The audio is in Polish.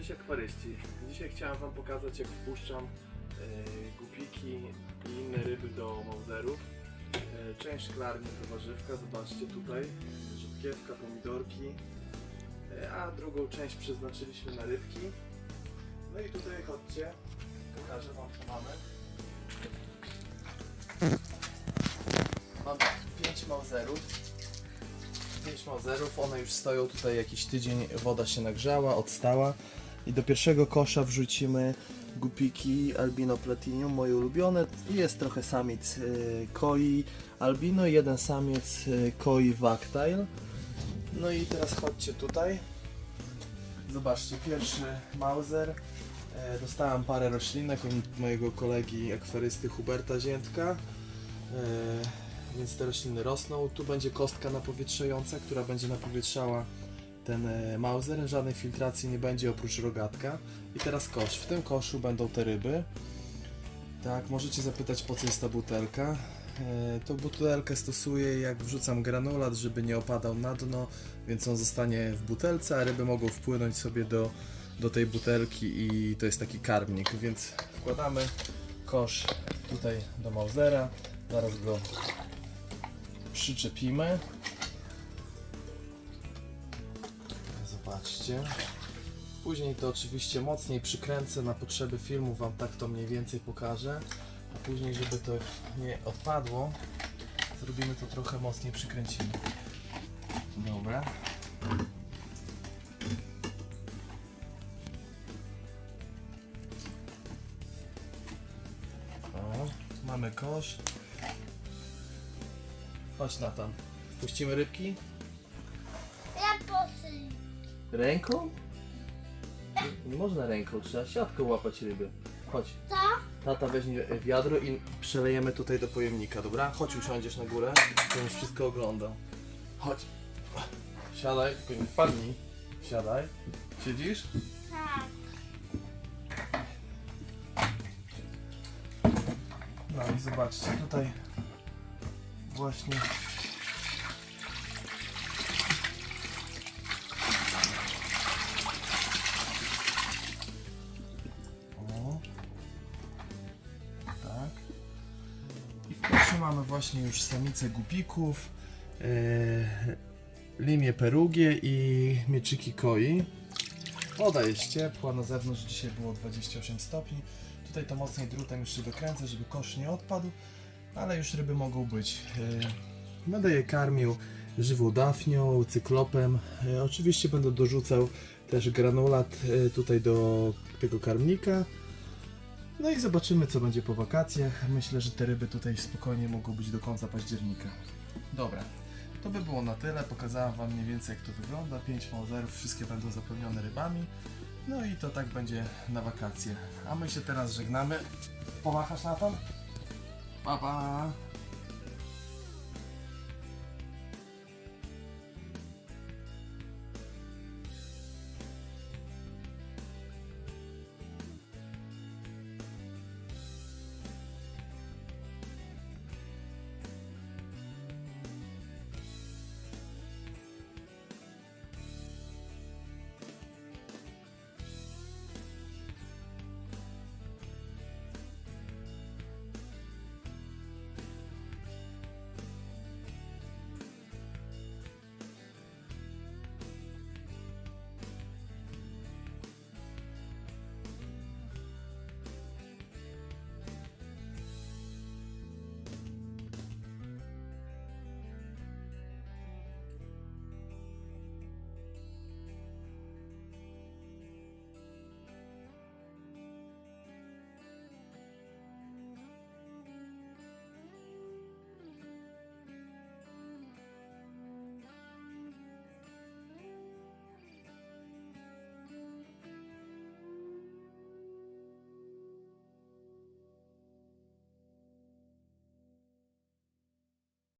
Cześć akwaryści. Dzisiaj chciałem wam pokazać jak wpuszczam e, gupiki i inne ryby do małzerów. E, część szklarni to warzywka, zobaczcie tutaj, rzutkiewka, pomidorki, e, a drugą część przeznaczyliśmy na rybki. No i tutaj chodźcie, pokażę wam co mamy. Mam 5 małzerów. 5 małzerów, one już stoją tutaj jakiś tydzień, woda się nagrzała, odstała. I do pierwszego kosza wrzucimy gupiki albino platinum, moje ulubione. Jest trochę samic y, koi albino i jeden samiec y, koi wactile. No i teraz chodźcie tutaj. Zobaczcie, pierwszy mauser. E, Dostałem parę roślinek od mojego kolegi akwarysty Huberta Ziętka. E, więc te rośliny rosną. Tu będzie kostka napowietrzająca, która będzie napowietrzała ten e, mauser. Żadnej filtracji nie będzie oprócz rogatka. I teraz kosz. W tym koszu będą te ryby. Tak, możecie zapytać po co jest ta butelka. E, Tą butelkę stosuję jak wrzucam granulat, żeby nie opadał na dno, więc on zostanie w butelce, a ryby mogą wpłynąć sobie do, do tej butelki i to jest taki karmnik, więc wkładamy kosz tutaj do mausera, zaraz go przyczepimy. Później to oczywiście mocniej przykręcę na potrzeby filmu, Wam tak to mniej więcej pokażę. A później, żeby to nie odpadło, zrobimy to trochę mocniej przykręcimy. Dobra. O, mamy kosz. Chodź Natan. Puścimy rybki? Ja posy. Ręką? Nie, można ręką, trzeba siatką łapać ryby. Chodź. Co? Tata weźmie wiadro i przelejemy tutaj do pojemnika, dobra? Chodź usiądziesz na górę, to już wszystko oglądał. Chodź. Siadaj, tylko nie wpadnij. Siadaj. Siedzisz? Tak. No i zobaczcie, tutaj właśnie mamy właśnie już samice gupików e, limię perugie i mieczyki koi woda jest ciepła, na zewnątrz dzisiaj było 28 stopni Tutaj to mocniej drutem jeszcze wykręcę, żeby kosz nie odpadł, ale już ryby mogą być. Yy, Będę je karmił żywą dafnią, cyklopem. Yy, Oczywiście będę dorzucał też granulat yy, tutaj do tego karmnika. No i zobaczymy co będzie po wakacjach. Myślę, że te ryby tutaj spokojnie mogą być do końca października. Dobra, to by było na tyle. Pokazałem Wam mniej więcej jak to wygląda. 5 mauzerów, wszystkie będą zapełnione rybami. No i to tak będzie na wakacje. A my się teraz żegnamy. Pomachasz na to? Pa, pa.